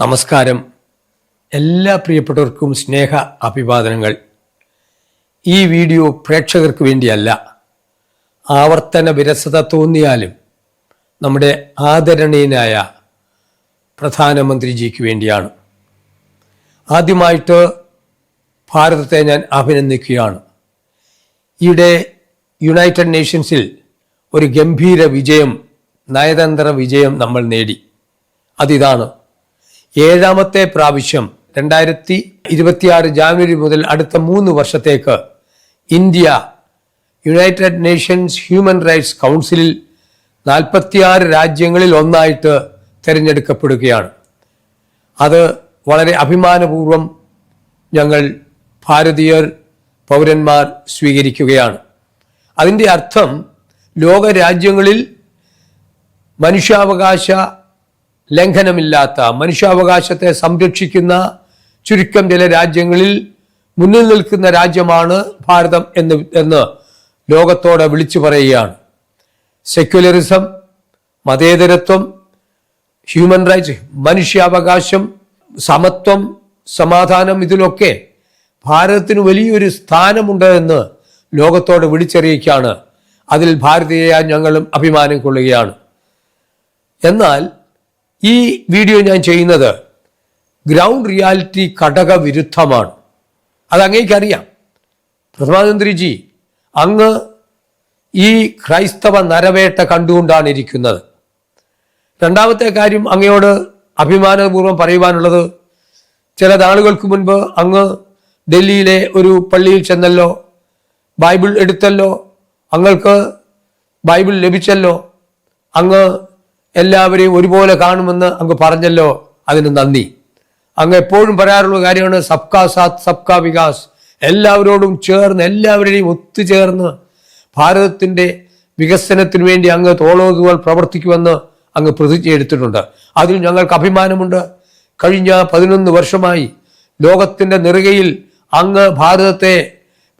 നമസ്കാരം. എല്ലാ പ്രിയപ്പെട്ടവർക്കും സ്നേഹ അഭിവാദനങ്ങൾ. ഈ വീഡിയോ പ്രേക്ഷകർക്ക് വേണ്ടിയല്ല. ആവർത്തന വിരസത തോന്നിയാലും നമ്മുടെ ആദരണീയനായ പ്രധാനമന്ത്രിജിക്ക് വേണ്ടിയാണ്. ആദ്യമായിട്ട് ഭാരതത്തെ ഞാൻ അഭിനന്ദിക്കുകയാണ്. ഇവിടെ യുണൈറ്റഡ് നേഷൻസിൽ ഒരു ഗംഭീര വിജയം നയതന്ത്ര വിജയം നമ്മൾ നേടി. അതിതാണ് ഏഴാമത്തെ പ്രാവശ്യം രണ്ടായിരത്തി ഇരുപത്തിയാറ് ജാനുവരി മുതൽ അടുത്ത മൂന്ന് വർഷത്തേക്ക് India united nations human rights കൗൺസിലിൽ നാൽപ്പത്തിയാറ് രാജ്യങ്ങളിൽ ഒന്നായിട്ട് തിരഞ്ഞെടുക്കപ്പെടുകയാണ്. അത് വളരെ അഭിമാനപൂർവം ഞങ്ങൾ ഭാരതീയർ പൗരന്മാർ സ്വീകരിക്കുകയാണ്. അതിന്റെ അർത്ഥം ലോകരാജ്യങ്ങളിൽ മനുഷ്യാവകാശ ലംഘനമില്ലാത്ത മനുഷ്യാവകാശത്തെ സംരക്ഷിക്കുന്ന ചുരുക്കം ചില രാജ്യങ്ങളിൽ മുന്നിൽ നിൽക്കുന്ന രാജ്യമാണ് ഭാരതം എന്ന് എന്ന് ലോകത്തോടെ വിളിച്ചു പറയുകയാണ്. സെക്യുലറിസം മതേതരത്വം ഹ്യൂമൻ റൈറ്റ്സ് മനുഷ്യാവകാശം സമത്വം സമാധാനം ഇതിലൊക്കെ ഭാരതത്തിന് വലിയൊരു സ്ഥാനമുണ്ട് എന്ന് ലോകത്തോട് വിളിച്ചറിയിക്കുകയാണ്. അതിൽ ഭാരതീയ ഞങ്ങളും അഭിമാനം കൊള്ളുകയാണ്. എന്നാൽ ഈ വീഡിയോ ഞാൻ ചെയ്യുന്നത് ഗ്രൗണ്ട് റിയാലിറ്റി ഘടക വിരുദ്ധമാണ് അത് അങ്ങേക്കറിയാം. പ്രധാനമന്ത്രിജി അങ്ങ് ഈ ക്രൈസ്തവ നരവേട്ട കണ്ടുകൊണ്ടാണ് ഇരിക്കുന്നത് രണ്ടാമത്തെ കാര്യം അങ്ങയോട് അഭിമാനപൂർവം പറയുവാനുള്ളത് ചില നാളുകൾക്ക് മുൻപ് അങ്ങ് ഡൽഹിയിലെ ഒരു പള്ളിയിൽ ചെന്നല്ലോ ബൈബിൾ എടുത്തല്ലോ അങ്ങൾക്ക് ബൈബിൾ ലഭിച്ചല്ലോ അങ്ങ് എല്ലാവരെയും ഒരുപോലെ കാണുമെന്ന് അങ്ങ് പറഞ്ഞല്ലോ. അതിന് നന്ദി. അങ്ങ് എപ്പോഴും പറയാറുള്ള കാര്യമാണ് സബ്കാ സാത്ത് സബ്കാ വികാസ്. എല്ലാവരോടും ചേർന്ന് എല്ലാവരുടെയും ഒത്തുചേർന്ന് ഭാരതത്തിന്റെ വികസനത്തിന് വേണ്ടി അങ്ങ് തോളോതുകൾ പ്രവർത്തിക്കുമെന്ന് അങ്ങ് പ്രതിജ്ഞ എടുത്തിട്ടുണ്ട്. അതിൽ ഞങ്ങൾക്ക് അഭിമാനമുണ്ട്. കഴിഞ്ഞ പതിനൊന്ന് വർഷമായി ലോകത്തിന്റെ നെറുകയിൽ അങ്ങ് ഭാരതത്തെ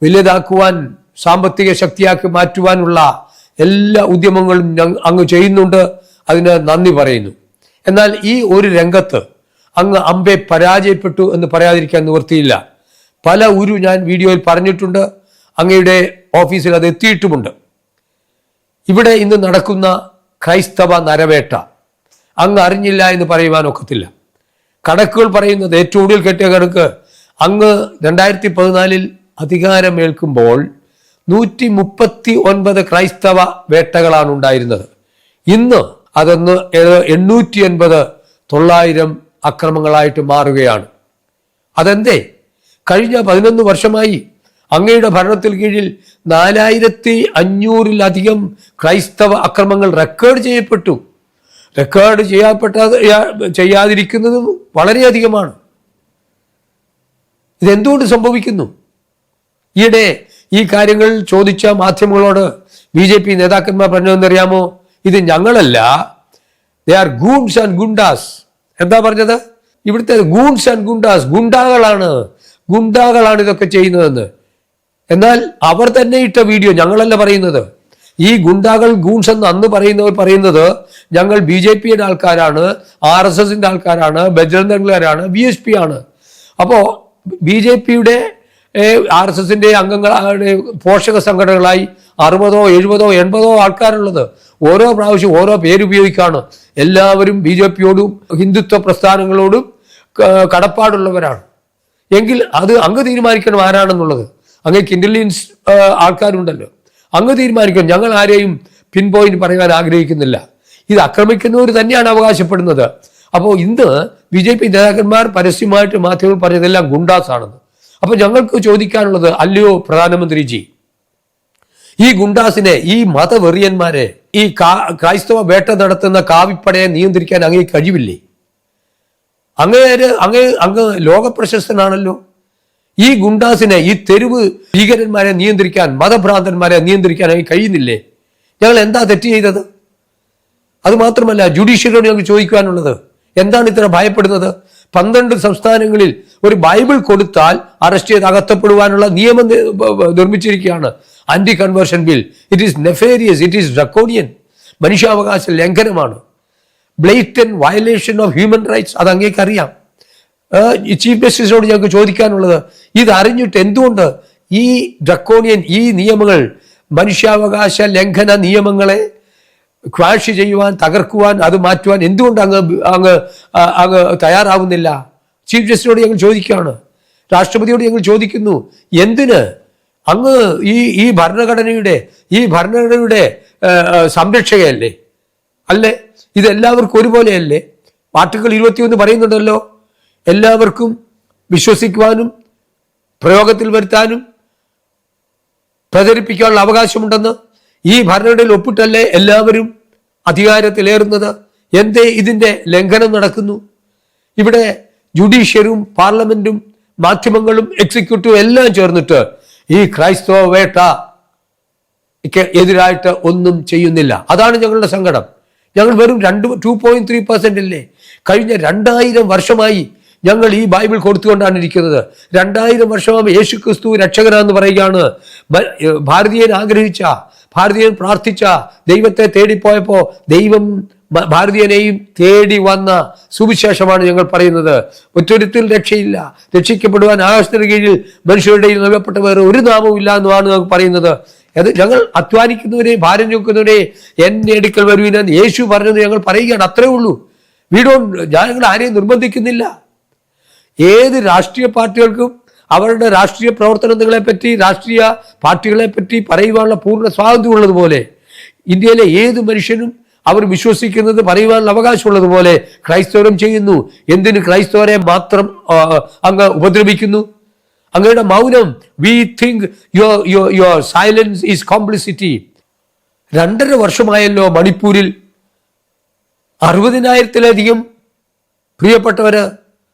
വലുതാക്കുവാൻ സാമ്പത്തിക ശക്തിയാക്കി മാറ്റുവാനുള്ള എല്ലാ ഉദ്യമങ്ങളും അങ്ങ് ചെയ്യുന്നുണ്ട്. അതിന് നന്ദി പറയുന്നു. എന്നാൽ ഈ ഒരു രംഗത്ത് അങ്ങ് അമ്പെ പരാജയപ്പെട്ടു എന്ന് പറയാതിരിക്കാൻ നിവൃത്തിയില്ല. പല ഉരു ഞാൻ വീഡിയോയിൽ പറഞ്ഞിട്ടുണ്ട് അങ്ങയുടെ ഓഫീസിൽ അത് എത്തിയിട്ടുമുണ്ട്. ഇവിടെ ഇന്ന് നടക്കുന്ന ക്രൈസ്തവ നരവേട്ട അങ്ങ് അറിഞ്ഞില്ല എന്ന് പറയുവാൻ ഒക്കത്തില്ല. കണക്കുകൾ പറയുന്നത് ഏറ്റവും കൂടുതൽ കെട്ടിയ കണക്ക് അങ്ങ് രണ്ടായിരത്തി പതിനാലിൽ അധികാരമേൽക്കുമ്പോൾ നൂറ്റി മുപ്പത്തി ഒൻപത് ക്രൈസ്തവ വേട്ടകളാണ് ഉണ്ടായിരുന്നത് ഇന്ന് അതൊന്ന് എണ്ണൂറ്റി എൺപത് തൊള്ളായിരം അക്രമങ്ങളായിട്ട് മാറുകയാണ്. അതെന്തേ? കഴിഞ്ഞ പതിനൊന്ന് വർഷമായി അങ്ങയുടെ ഭരണത്തിൽ കീഴിൽ നാലായിരത്തി അഞ്ഞൂറിലധികം ക്രൈസ്തവ അക്രമങ്ങൾ റെക്കോർഡ് ചെയ്യപ്പെട്ടു. റെക്കോർഡ് ചെയ്യപ്പെട്ട ചെയ്യാതിരിക്കുന്നതും വളരെയധികമാണ്. ഇതെന്തുകൊണ്ട് സംഭവിക്കുന്നു? ഈയിടെ ഈ കാര്യങ്ങൾ ചോദിച്ച മാധ്യമങ്ങളോട് ബി ജെ പി നേതാക്കന്മാർ പറഞ്ഞതെന്നറിയാമോ? ഇത് ഞങ്ങളല്ല. They are goons and goondas എന്താ പറഞ്ഞത്? ഇവിടുത്തെ ഗൂൺസ് ആൻഡ് ഗുണ്ടാസ് ഗുണ്ടാകളാണ്. ഗുണ്ടാകളാണ് ഇതൊക്കെ ചെയ്യുന്നതെന്ന്. എന്നാൽ അവർ തന്നെ ഇട്ട വീഡിയോ ഞങ്ങളല്ല പറയുന്നത്. ഈ ഗുണ്ടാകൾ ഗൂൺസ് എന്ന് അന്ന് പറയുന്നവർ പറയുന്നത് ഞങ്ങൾ ബി ജെ പിയുടെ ആൾക്കാരാണ് ആർ എസ് എസിന്റെ ആൾക്കാരാണ് ബജരംഗക്കാരാണ് ബി എസ് പി ആണ്. അപ്പോ ബി ജെ പിയുടെ ആർ എസ് എസിന്റെ അംഗങ്ങളുടെ പോഷക സംഘടനകളായി അറുപതോ എഴുപതോ എൺപതോ ആൾക്കാരുള്ളത് ഓരോ പ്രാവശ്യം ഓരോ പേരുപയോഗിക്കാണ്. എല്ലാവരും ബി ജെ പിയോടും ഹിന്ദുത്വ പ്രസ്ഥാനങ്ങളോടും കടപ്പാടുള്ളവരാണ്. എങ്കിൽ അത് അങ്ങ് തീരുമാനിക്കണം ആരാണെന്നുള്ളത്. അങ്ങേക്ക് ഇന്റലിജൻസ് ആൾക്കാരുണ്ടല്ലോ. അങ്ങ് തീരുമാനിക്കണം. ഞങ്ങൾ ആരെയും പിൻ പോയിന്റ് പറയാൻ ആഗ്രഹിക്കുന്നില്ല. ഇത് ആക്രമിക്കുന്നവർ തന്നെയാണ് അവകാശപ്പെടുന്നത്. അപ്പോൾ ഇന്ന് ബി ജെ പി നേതാക്കന്മാർ പരസ്യമായിട്ട് മാധ്യമങ്ങൾ പറഞ്ഞതെല്ലാം ഗുണ്ടാസാണെന്ന്. അപ്പൊ ഞങ്ങൾക്ക് ചോദിക്കാനുള്ളത് അല്ലയോ പ്രധാനമന്ത്രിജി? ഈ ഗുണ്ടാസിനെ ഈ മതവെറിയന്മാരെ ഈ ക്രൈസ്തവ വേട്ട നടത്തുന്ന കാവിപ്പടയെ നിയന്ത്രിക്കാൻ അങ്ങേ കഴിവില്ലേ? അങ്ങേര് അങ്ങ് അങ്ങ് ലോക പ്രശസ്തനാണല്ലോ ഈ ഗുണ്ടാസിനെ ഈ തെരുവ് ഭീകരന്മാരെ നിയന്ത്രിക്കാൻ മതഭ്രാന്തന്മാരെ നിയന്ത്രിക്കാൻ അങ്ങ് കഴിയുന്നില്ലേ? ഞങ്ങൾ എന്താ തെറ്റ് ചെയ്തത്? അത് മാത്രമല്ല ജുഡീഷ്യറിയോട് ഞങ്ങൾക്ക് ചോദിക്കാനുള്ളത് എന്താണ് ഇത്ര ഭയപ്പെടുന്നത്? പന്ത്രണ്ട് സംസ്ഥാനങ്ങളിൽ ഒരു ബൈബിൾ കൊടുത്താൽ അറസ്റ്റ് ചെയ്ത് അകത്തപ്പെടുവാനുള്ള നിയമം നിർമ്മിച്ചിരിക്കുകയാണ്. Anti conversion bill it is nefarious it is draconian മനുഷ്യാവകാശ ലംഘനമാണ്. Blatant violation of human rights അത് അങ്ങേക്കറിയാം ചീഫ് ജസ്റ്റിസിനോട് ഞങ്ങൾക്ക് ചോദിക്കാനുള്ളത് ഇത് അറിഞ്ഞിട്ട് എന്തുകൊണ്ട് ഈ ഡ്രക്കോണിയൻ ഈ നിയമങ്ങൾ മനുഷ്യാവകാശ ലംഘന നിയമങ്ങളെ ക്വാഷ് ചെയ്യുവാൻ തകർക്കുവാൻ അത് മാറ്റുവാൻ എന്തുകൊണ്ട് അങ്ങ് അങ്ങ് അങ്ങ് തയ്യാറാവുന്നില്ല? ചീഫ് ജസ്റ്റിനോട് ഞങ്ങൾ ചോദിക്കുകയാണ്. രാഷ്ട്രപതിയോട് ഞങ്ങൾ ചോദിക്കുന്നു എന്തിന് അങ്ങ് ഈ ഈ ഭരണഘടനയുടെ ഈ ഭരണഘടനയുടെ സംരക്ഷകയല്ലേ? അല്ലേ? ഇതെല്ലാവർക്കും ഒരുപോലെയല്ലേ? ആർട്ടിക്കിൾ ഇരുപത്തിയൊന്ന് പറയുന്നുണ്ടല്ലോ. എല്ലാവർക്കും വിശ്വസിക്കുവാനും പ്രയോഗത്തിൽ വരുത്താനും പ്രചരിപ്പിക്കാനുള്ള അവകാശമുണ്ടെന്ന് ഈ ഭരണഘടനയിൽ ഒപ്പിട്ടല്ലേ എല്ലാവരും അധികാരത്തിലേറുന്നത്? എന്തേ ഇതിന്റെ ലംഘനം നടക്കുന്നു? ഇവിടെ ജുഡീഷ്യറും പാർലമെന്റും മാധ്യമങ്ങളും എക്സിക്യൂട്ടീവും എല്ലാം ചേർന്നിട്ട് ഈ ക്രൈസ്തവ വേട്ട എതിരായിട്ട് ഒന്നും ചെയ്യുന്നില്ല. അതാണ് ഞങ്ങളുടെ സങ്കടം. ഞങ്ങൾ വെറും രണ്ട് ടു പോയിന്റ് ത്രീ പെർസെന്റ് അല്ലേ? കഴിഞ്ഞ രണ്ടായിരം വർഷമായി ഞങ്ങൾ ഈ ബൈബിൾ കൊടുത്തുകൊണ്ടാണ് ഇരിക്കുന്നത്. രണ്ടായിരം വർഷമാകുമ്പോൾ യേശു ക്രിസ്തു രക്ഷകനാന്ന് പറയുകയാണ്. ഭാരതീയൻ ആഗ്രഹിച്ച ഭാരതീയൻ പ്രാർത്ഥിച്ച ദൈവത്തെ തേടിപ്പോയപ്പോൾ ദൈവം ഭാരതീയനെയും തേടി വന്ന സുവിശേഷമാണ് ഞങ്ങൾ പറയുന്നത്. ഒറ്റൊരുത്തിൽ രക്ഷയില്ല. രക്ഷിക്കപ്പെടുവാൻ ആകാശത്തിന് കീഴിൽ മനുഷ്യരുടെ നൽകപ്പെട്ട വേറെ ഒരു നാമവും ഇല്ല എന്നുമാണ് പറയുന്നത്. അത് ഞങ്ങൾ അധ്വാനിക്കുന്നവരെ ഭാരം ചുക്കുന്നവരെ എന്നെ എടുക്കൽ വരുവിനെന്ന് യേശു പറഞ്ഞത് ഞങ്ങൾ പറയുകയാണ്. അത്രേ ഉള്ളൂ. വീടോ ഞങ്ങൾ ആരെയും നിർബന്ധിക്കുന്നില്ല. ഏത് രാഷ്ട്രീയ പാർട്ടികൾക്കും അവരുടെ രാഷ്ട്രീയ പ്രവർത്തനങ്ങളെ പറ്റി രാഷ്ട്രീയ പാർട്ടികളെ പറ്റി പറയുവാനുള്ള പൂർണ സ്വാതന്ത്ര്യം ഉള്ളതുപോലെ ഇന്ത്യയിലെ ഏത് മനുഷ്യനും അവർ വിശ്വസിക്കുന്നത് പറയുവാനുള്ള അവകാശമുള്ളതുപോലെ ക്രൈസ്തവരും ചെയ്യുന്നു. എന്തിന് ക്രൈസ്തവരെ മാത്രം അങ്ങ് ഉപദ്രവിക്കുന്നു? അങ്ങയുടെ മൗനം we think your your your silence is complicity രണ്ടര വർഷമായല്ലോ മണിപ്പൂരിൽ. അറുപതിനായിരത്തിലധികം പ്രിയപ്പെട്ടവര്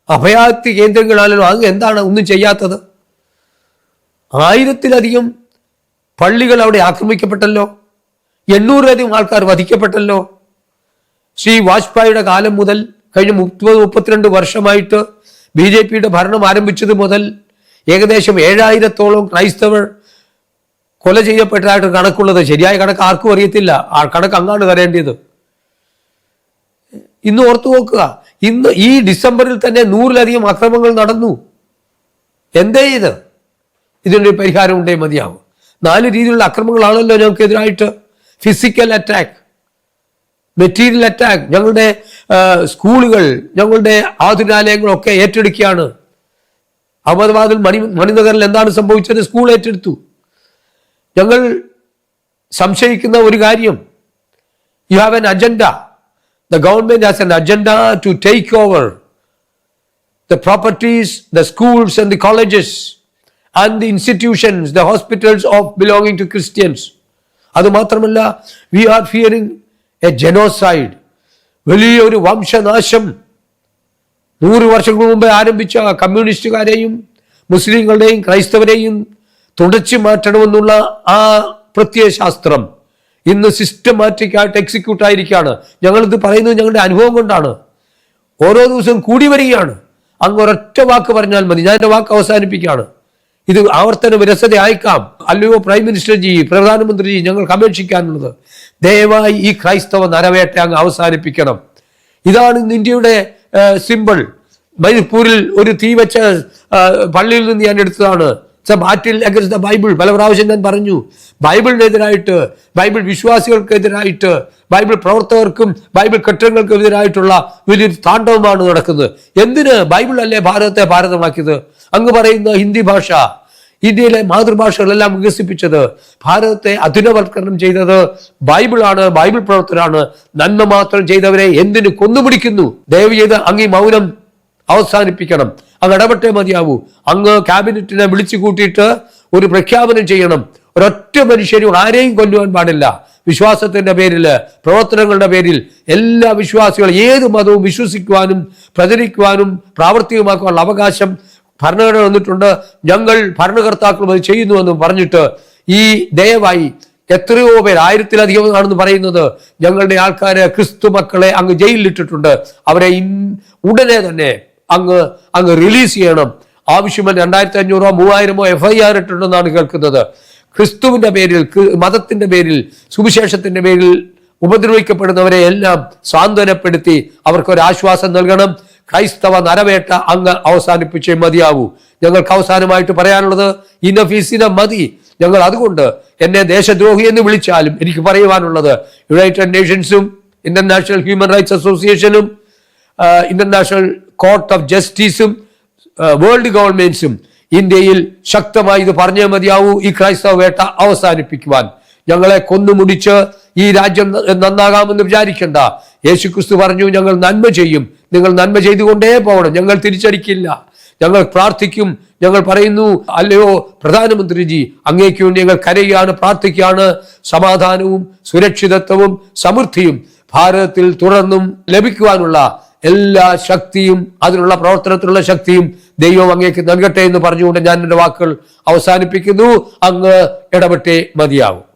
അഭയാർത്ഥി കേന്ദ്രങ്ങളാണല്ലോ അങ്ങ് എന്താണ് ഒന്നും ചെയ്യാത്തത്? ആയിരത്തിലധികം പള്ളികൾ അവിടെ ആക്രമിക്കപ്പെട്ടല്ലോ. എണ്ണൂറിലധികം ആൾക്കാർ വധിക്കപ്പെട്ടല്ലോ. ശ്രീ വാജ്പേയിയുടെ കാലം മുതൽ കഴിഞ്ഞ മുപ്പത് മുപ്പത്തിരണ്ട് വർഷമായിട്ട് ബി ജെ പിയുടെ ഭരണം ആരംഭിച്ചത് മുതൽ ഏകദേശം ഏഴായിരത്തോളം ക്രൈസ്തവർ കൊല ചെയ്യപ്പെട്ടതായിട്ട് കണക്കുള്ളത്. ശരിയായ കണക്ക് ആർക്കും അറിയത്തില്ല. ആ കണക്ക് അങ്ങാണ് തരേണ്ടത്. ഇന്ന് ഓർത്തു നോക്കുക. ഇന്ന് ഈ ഡിസംബറിൽ തന്നെ നൂറിലധികം അക്രമങ്ങൾ നടന്നു. എന്തേ ഇത്? ഇതിനൊരു പരിഹാരം ഉണ്ടേ മതിയാവും. നാല് രീതിയിലുള്ള അക്രമങ്ങളാണല്ലോ ഞങ്ങൾക്കെതിരായിട്ട്. ഫിസിക്കൽ അറ്റാക്ക് മെറ്റീരിയൽ അറ്റാക്ക് ഞങ്ങളുടെ സ്കൂളുകൾ ഞങ്ങളുടെ ആതുരാലയങ്ങളൊക്കെ ഏറ്റെടുക്കുകയാണ്. അഹമ്മദാബാദിൽ മണി മണിനഗറിൽ എന്താണ് സംഭവിച്ചത്? സ്കൂൾ ഏറ്റെടുത്തു. ഞങ്ങൾ സംശയിക്കുന്ന ഒരു കാര്യം. You have an agenda The government has an agenda to take over the properties, the schools and the colleges and the institutions, the hospitals of belonging to Christians. അത് മാത്രമല്ല we are fearing a genocide വലിയൊരു വംശനാശം നൂറ് വർഷങ്ങൾക്ക് മുമ്പ് ആരംഭിച്ച കമ്മ്യൂണിസ്റ്റുകാരെയും മുസ്ലിങ്ങളുടെയും ക്രൈസ്തവരെയും തുടച്ചു മാറ്റണമെന്നുള്ള ആ പ്രത്യയശാസ്ത്രം ഇന്ന് സിസ്റ്റമാറ്റിക് ആയിട്ട് എക്സിക്യൂട്ട് ആയിരിക്കുകയാണ്. ഞങ്ങളിത് പറയുന്നത് ഞങ്ങളുടെ അനുഭവം കൊണ്ടാണ്. ഓരോ ദിവസവും കൂടി വരികയാണ്. അങ്ങ് ഒരൊറ്റ വാക്ക് പറഞ്ഞാൽ മതി. ഞാൻ എന്റെ വാക്ക് അവസാനിപ്പിക്കുകയാണ്. ഇത് ആവർത്തന വിരസത അയക്കാം അല്ലയോ പ്രൈം മിനിസ്റ്റർ ജി പ്രധാനമന്ത്രി ജി ഞങ്ങൾക്ക് അപേക്ഷിക്കാനുള്ളത്. ദയവായി ഈ ക്രൈസ്തവ നരവേട്ട അങ്ങ് അവസാനിപ്പിക്കണം. ഇതാണ് ഇന്ന് ഇന്ത്യയുടെ സിമ്പിൾ മണിപ്പൂരിൽ ഒരു തീ വെച്ച പള്ളിയിൽ നിന്ന് ഞാൻ എടുത്തതാണ്. ബാറ്റിൽ അഗൻസ്റ്റ് ദ ബൈബിൾ പല പ്രാവശ്യം ഞാൻ പറഞ്ഞു ബൈബിളിനെതിരായിട്ട് ബൈബിൾ വിശ്വാസികൾക്കെതിരായിട്ട് ബൈബിൾ പ്രവർത്തകർക്കും ബൈബിൾ കെട്ടിടങ്ങൾക്കും എതിരായിട്ടുള്ള വലിയൊരു താണ്ഡവമാണ് നടക്കുന്നത്. എന്തിന് ബൈബിൾ അല്ലേ ഭാരതത്തെ ഭാരതമാക്കിയത്? അങ്ങ് പറയുന്ന ഹിന്ദി ഭാഷ ഇന്ത്യയിലെ മാതൃഭാഷകളെല്ലാം വികസിപ്പിച്ചത് ഭാരതത്തെ അധുനവൽക്കരണം ചെയ്തത് ബൈബിളാണ് ബൈബിൾ പ്രവർത്തകരാണ്. നന്മ മാത്രം ചെയ്തവരെ എന്തിനു കൊന്നുപിടിക്കുന്നു? ദയവ് ചെയ്ത് അങ്ങ് മൗനം അവസാനിപ്പിക്കണം. അങ്ങ് ഇടപെട്ടേ മതിയാവൂ. അങ്ങ് ക്യാബിനറ്റിനെ വിളിച്ചു കൂട്ടിയിട്ട് ഒരു പ്രഖ്യാപനം ചെയ്യണം. ഒരൊറ്റ മനുഷ്യരും ആരെയും കൊല്ലുവാൻ പാടില്ല. വിശ്വാസത്തിന്റെ പേരിൽ പ്രവർത്തനങ്ങളുടെ പേരിൽ എല്ലാ വിശ്വാസികളും ഏത് മതവും വിശ്വസിക്കുവാനും പ്രചരിക്കുവാനും പ്രാവർത്തികമാക്കാനുള്ള അവകാശം ഭരണഘടന വന്നിട്ടുണ്ട് ഞങ്ങൾ ഭരണകർത്താക്കളും അത് ചെയ്യുന്നുവെന്നും പറഞ്ഞിട്ട് ഈ ദയവായി എത്രയോ പേർ ആയിരത്തിലധികം ആണെന്ന് പറയുന്നത് ഞങ്ങളുടെ ആൾക്കാരെ ക്രിസ്തു മക്കളെ അങ്ങ് ജയിലിലിട്ടിട്ടുണ്ട്. അവരെ ഇൻ- ഉടനെ തന്നെ അങ്ങ് അങ്ങ് റിലീസ് ചെയ്യണം. ആവശ്യമെന്ന് രണ്ടായിരത്തി അഞ്ഞൂറോ മൂവായിരമോ എഫ് ഐ ആർ ഇട്ടിട്ടുണ്ടെന്നാണ് കേൾക്കുന്നത്. ക്രിസ്തുവിന്റെ പേരിൽ മതത്തിന്റെ പേരിൽ സുവിശേഷത്തിന്റെ പേരിൽ ഉപദ്രവിക്കപ്പെടുന്നവരെ എല്ലാം സാന്ത്വനപ്പെടുത്തി അവർക്കൊരു ആശ്വാസം നൽകണം. ക്രൈസ്തവ നരവേട്ട അങ്ങ് അവസാനിപ്പിച്ചേ മതിയാവൂ ഞങ്ങൾക്ക് അവസാനമായിട്ട് പറയാനുള്ളത് ഇനഫീസിന മതി. ഞങ്ങൾ അതുകൊണ്ട് എന്നെ ദേശദ്രോഹി എന്ന് വിളിച്ചാലും എനിക്ക് പറയുവാനുള്ളത് യുണൈറ്റഡ് നേഷൻസും ഇന്റർനാഷണൽ ഹ്യൂമൻ റൈറ്റ്സ് അസോസിയേഷനും ഇന്റർനാഷണൽ കോർട്ട് ഓഫ് ജസ്റ്റിസും വേൾഡ് ഗവൺമെന്റ്സും ഇന്ത്യയിൽ ശക്തമായി ഇത് പറഞ്ഞേ മതിയാവൂ ഈ ക്രൈസ്തവ വേട്ട അവസാനിപ്പിക്കുവാൻ. ഞങ്ങളെ കൊന്നുമുടിച്ച് ഈ രാജ്യം നന്നാകാമെന്ന് വിചാരിക്കണ്ട. യേശുക്രിസ്തു പറഞ്ഞു ഞങ്ങൾ നന്മ ചെയ്യും. നിങ്ങൾ നന്മ ചെയ്തുകൊണ്ടേ പോകണം. ഞങ്ങൾ തിരിച്ചടിക്കില്ല. ഞങ്ങൾ പ്രാർത്ഥിക്കും. ഞങ്ങൾ പറയുന്നു അല്ലയോ പ്രധാനമന്ത്രിജി അങ്ങേക്ക് വേണ്ടി ഞങ്ങൾ കരയുകയാണ് പ്രാർത്ഥിക്കുകയാണ്. സമാധാനവും സുരക്ഷിതത്വവും സമൃദ്ധിയും ഭാരതത്തിൽ തുടർന്നും ലഭിക്കുവാനുള്ള എല്ലാ ശക്തിയും അതിനുള്ള പ്രവർത്തനത്തിനുള്ള ശക്തിയും ദൈവം അങ്ങേക്ക് നൽകട്ടെ എന്ന് പറഞ്ഞുകൊണ്ട് ഞാൻ എന്റെ വാക്കുകൾ അവസാനിപ്പിക്കുന്നു. അങ്ങ് ഇടപെട്ടേ മതിയാവും.